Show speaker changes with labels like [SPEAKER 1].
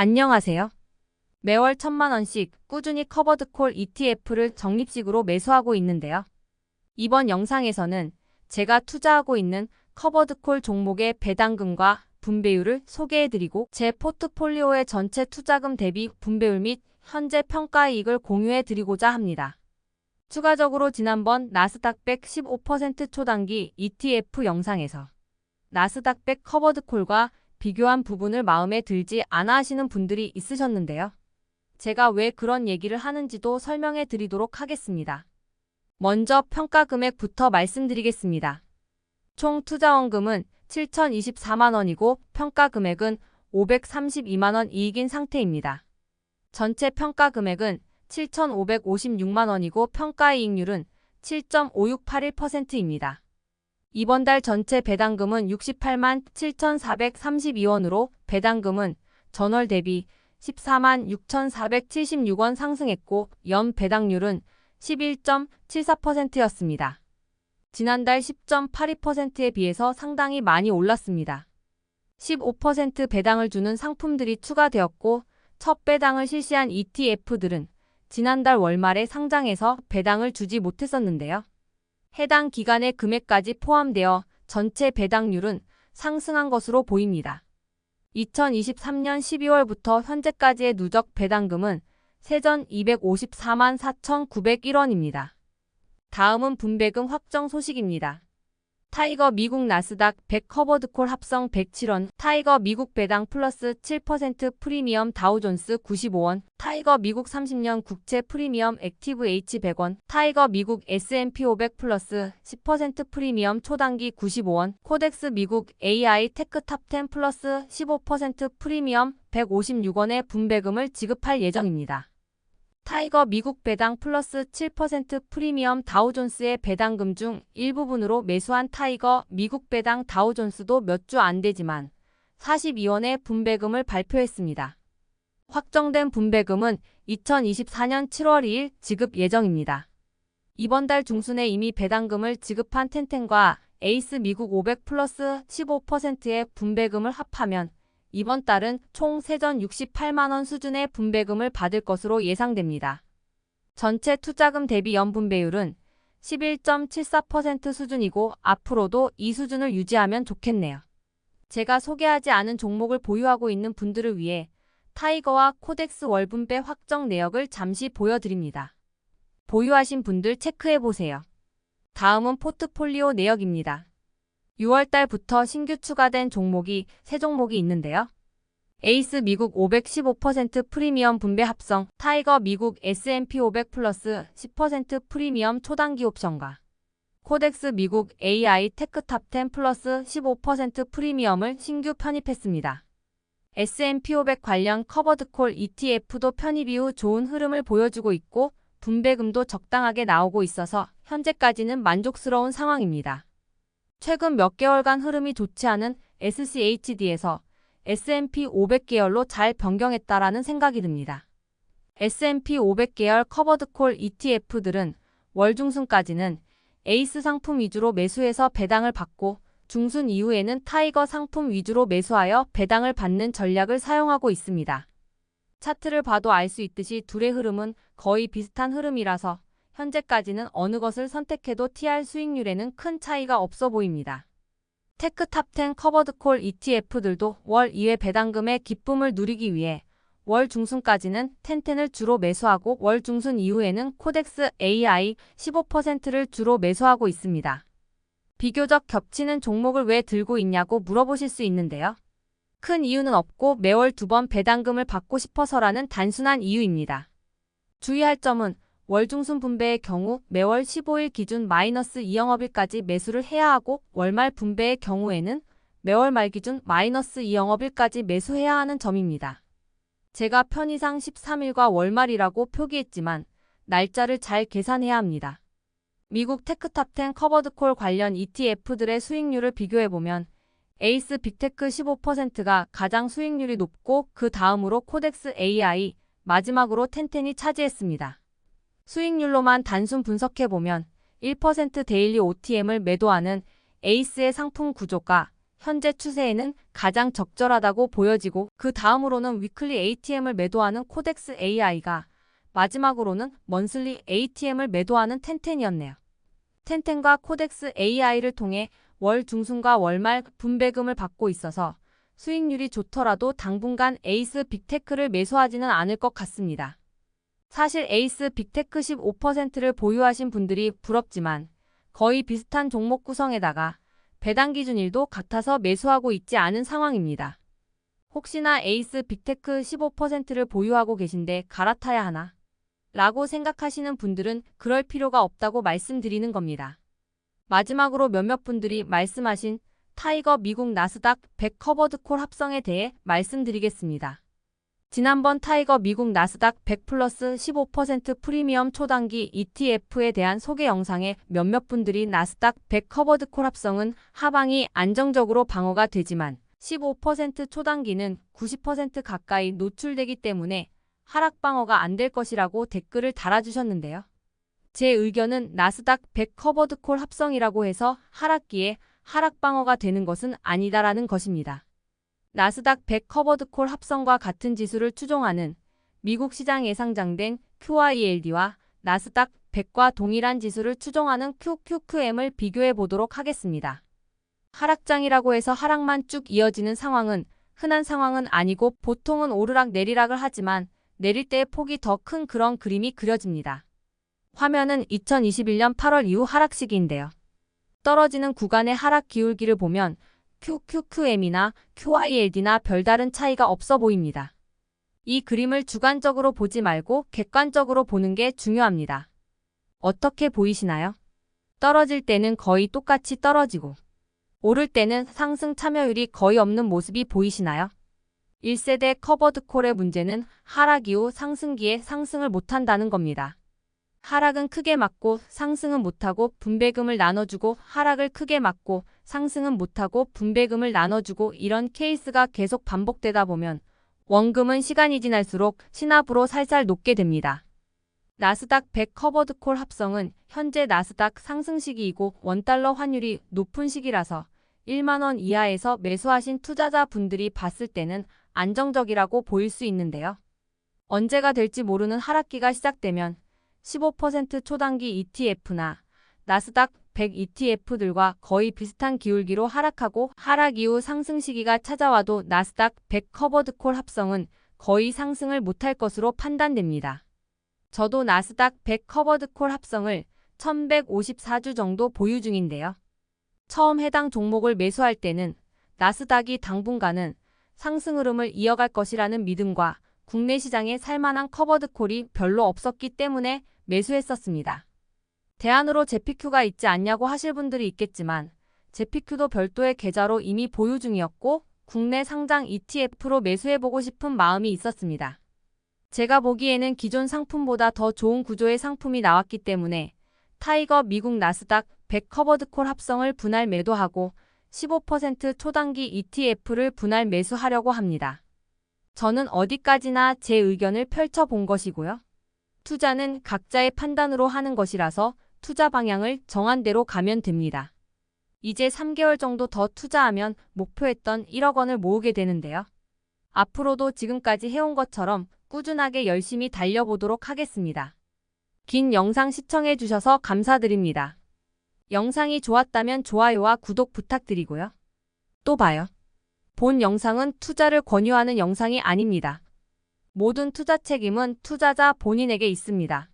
[SPEAKER 1] 안녕하세요. 매월 천만 원씩 꾸준히 커버드콜 ETF를 적립식으로 매수하고 있는데요. 이번 영상에서는 제가 투자하고 있는 커버드콜 종목의 배당금과 분배율을 소개해드리고 제 포트폴리오의 전체 투자금 대비 분배율 및 현재 평가 이익을 공유해드리고자 합니다. 추가적으로 지난번 나스닥 100 15% 초단기 ETF 영상에서 나스닥 100 커버드콜과 비교한 부분을 마음에 들지 않아 하시는 분들이 있으셨는데요. 제가 왜 그런 얘기를 하는지도 설명해 드리도록 하겠습니다. 먼저 평가 금액부터 말씀드리겠습니다. 총 투자원금은 7,024만 원이고 평가 금액은 532만 원 이익인 상태입니다. 전체 평가 금액은 7,556만 원이고 평가이익률은 7.5681%입니다. 이번 달 전체 배당금은 68만 7,432원으로 배당금은 전월 대비 14만 6,476원 상승했고 연 배당률은 11.74%였습니다. 지난달 10.82%에 비해서 상당히 많이 올랐습니다. 15% 배당을 주는 상품들이 추가되었고 첫 배당을 실시한 ETF들은 지난달 월말에 상장해서 배당을 주지 못했었는데요. 해당 기간의 금액까지 포함되어 전체 배당률은 상승한 것으로 보입니다. 2023년 12월부터 현재까지의 누적 배당금은 세전 254만 4,901원입니다. 다음은 분배금 확정 소식입니다. 타이거 미국 나스닥 100 커버드콜 합성 107원, 타이거 미국 배당 플러스 7% 프리미엄 다우존스 95원, 타이거 미국 30년 국채 프리미엄 액티브 H 100원, 타이거 미국 S&P 500 플러스 10% 프리미엄 초단기 95원, 코덱스 미국 AI 테크 탑10 플러스 15% 프리미엄 156원의 분배금을 지급할 예정입니다. 타이거 미국 배당 플러스 7% 프리미엄 다우존스의 배당금 중 일부분으로 매수한 타이거 미국 배당 다우존스도 몇 주 안 되지만 42원의 분배금을 발표했습니다. 확정된 분배금은 2024년 7월 2일 지급 예정입니다. 이번 달 중순에 이미 배당금을 지급한 텐텐과 에이스 미국 500 플러스 15%의 분배금을 합하면 이번 달은 총 세전 68만원 수준의 분배금을 받을 것으로 예상됩니다. 전체 투자금 대비 연분배율은 11.74% 수준이고 앞으로도 이 수준을 유지하면 좋겠네요. 제가 소개하지 않은 종목을 보유하고 있는 분들을 위해 타이거와 코덱스 월분배 확정 내역을 잠시 보여드립니다. 보유하신 분들 체크해보세요. 다음은 포트폴리오 내역입니다. 6월달부터 신규 추가된 종목이 세 종목이 있는데요. 에이스 미국 515% 프리미엄 분배 합성, 타이거 미국 S&P 500 플러스 10% 프리미엄 초단기 옵션과 코덱스 미국 AI 테크 탑10 플러스 15% 프리미엄을 신규 편입했습니다. S&P 500 관련 커버드콜 ETF도 편입 이후 좋은 흐름을 보여주고 있고 분배금도 적당하게 나오고 있어서 현재까지는 만족스러운 상황입니다. 최근 몇 개월간 흐름이 좋지 않은 SCHD에서 S&P 500 계열로 잘 변경했다라는 생각이 듭니다. S&P 500 계열 커버드콜 ETF들은 월 중순까지는 에이스 상품 위주로 매수해서 배당을 받고 중순 이후에는 타이거 상품 위주로 매수하여 배당을 받는 전략을 사용하고 있습니다. 차트를 봐도 알 수 있듯이 둘의 흐름은 거의 비슷한 흐름이라서 현재까지는 어느 것을 선택해도 TR 수익률에는 큰 차이가 없어 보입니다. 테크 탑10 커버드콜 ETF들도 월 2회 배당금의 기쁨을 누리기 위해 월 중순까지는 텐텐을 주로 매수하고 월 중순 이후에는 코덱스 AI 15%를 주로 매수하고 있습니다. 비교적 겹치는 종목을 왜 들고 있냐고 물어보실 수 있는데요. 큰 이유는 없고 매월 두 번 배당금을 받고 싶어서라는 단순한 이유입니다. 주의할 점은 월중순 분배의 경우 매월 15일 기준 마이너스 2영업일까지 매수를 해야 하고 월말 분배의 경우에는 매월 말 기준 마이너스 2영업일까지 매수해야 하는 점입니다. 제가 편의상 13일과 월말이라고 표기했지만 날짜를 잘 계산해야 합니다. 미국 테크탑10 커버드콜 관련 ETF들의 수익률을 비교해보면 에이스 빅테크 15%가 가장 수익률이 높고 그 다음으로 코덱스 AI, 마지막으로 텐텐이 차지했습니다. 수익률로만 단순 분석해보면 1% 데일리 OTM을 매도하는 에이스의 상품 구조가 현재 추세에는 가장 적절하다고 보여지고 그 다음으로는 위클리 ATM을 매도하는 코덱스 AI가 마지막으로는 먼슬리 ATM을 매도하는 텐텐이었네요. 텐텐과 코덱스 AI를 통해 월 중순과 월말 분배금을 받고 있어서 수익률이 좋더라도 당분간 에이스 빅테크를 매수하지는 않을 것 같습니다. 사실 에이스 빅테크 15%를 보유하신 분들이 부럽지만 거의 비슷한 종목 구성에다가 배당 기준 일도 같아서 매수하고 있지 않은 상황입니다. 혹시나 에이스 빅테크 15%를 보유하고 계신데 갈아타야 하나? 라고 생각하시는 분들은 그럴 필요가 없다고 말씀드리는 겁니다. 마지막으로 몇몇 분들이 말씀하신 타이거 미국 나스닥 100 커버드콜 합성에 대해 말씀드리겠습니다. 지난번 타이거 미국 나스닥 100 플러스 15% 프리미엄 초단기 ETF에 대한 소개 영상에 몇몇 분들이 나스닥 100 커버드 콜 합성은 하방이 안정적으로 방어가 되지만 15% 초단기는 90% 가까이 노출되기 때문에 하락 방어가 안 될 것이라고 댓글을 달아주셨는데요. 제 의견은 나스닥 100 커버드 콜 합성이라고 해서 하락기에 하락 방어가 되는 것은 아니다라는 것입니다. 나스닥 100 커버드콜 합성과 같은 지수를 추종하는 미국 시장 예상장된 QILD와 나스닥 100과 동일한 지수를 추종하는 QQQM을 비교해 보도록 하겠습니다. 하락장이라고 해서 하락만 쭉 이어지는 상황은 흔한 상황은 아니고 보통은 오르락 내리락을 하지만 내릴 때의 폭이 더 큰 그런 그림이 그려집니다. 화면은 2021년 8월 이후 하락 시기인데요. 떨어지는 구간의 하락 기울기를 보면 QQQM이나 QILD나 별다른 차이가 없어 보입니다. 이 그림을 주관적으로 보지 말고 객관적으로 보는 게 중요합니다. 어떻게 보이시나요? 떨어질 때는 거의 똑같이 떨어지고 오를 때는 상승 참여율이 거의 없는 모습이 보이시나요? 1세대 커버드콜의 문제는 하락 이후 상승기에 상승을 못한다는 겁니다. 하락은 크게 맞고 상승은 못하고 분배금을 나눠주고 하락을 크게 맞고 상승은 못하고 분배금을 나눠주고 이런 케이스가 계속 반복되다 보면 원금은 시간이 지날수록 신압으로 살살 녹게 됩니다. 나스닥 100 커버드콜 합성은 현재 나스닥 상승 시기이고 원달러 환율이 높은 시기라서 1만원 이하에서 매수하신 투자자 분들이 봤을 때는 안정적이라고 보일 수 있는데요. 언제가 될지 모르는 하락기가 시작되면 15% 초단기 ETF나 나스닥 100 ETF들과 거의 비슷한 기울기로 하락하고 하락 이후 상승 시기가 찾아와도 나스닥 100 커버드콜 합성은 거의 상승을 못할 것으로 판단됩니다. 저도 나스닥 100 커버드콜 합성을 1154주 정도 보유 중인데요. 처음 해당 종목을 매수할 때는 나스닥이 당분간은 상승 흐름을 이어갈 것이라는 믿음과 국내 시장에 살만한 커버드콜이 별로 없었기 때문에 매수했었습니다. 대안으로 제피큐가 있지 않냐고 하실 분들이 있겠지만 제피큐도 별도의 계좌로 이미 보유 중이었고 국내 상장 ETF로 매수해보고 싶은 마음이 있었습니다. 제가 보기에는 기존 상품보다 더 좋은 구조의 상품이 나왔기 때문에 타이거 미국 나스닥 100 커버드콜 합성을 분할 매도하고 15% 초단기 ETF를 분할 매수하려고 합니다. 저는 어디까지나 제 의견을 펼쳐본 것이고요. 투자는 각자의 판단으로 하는 것이라서 투자 방향을 정한 대로 가면 됩니다. 이제 3개월 정도 더 투자하면 목표했던 1억 원을 모으게 되는데요. 앞으로도 지금까지 해온 것처럼 꾸준하게 열심히 달려보도록 하겠습니다. 긴 영상 시청해주셔서 감사드립니다. 영상이 좋았다면 좋아요와 구독 부탁드리고요. 또 봐요. 본 영상은 투자를 권유하는 영상이 아닙니다. 모든 투자 책임은 투자자 본인에게 있습니다.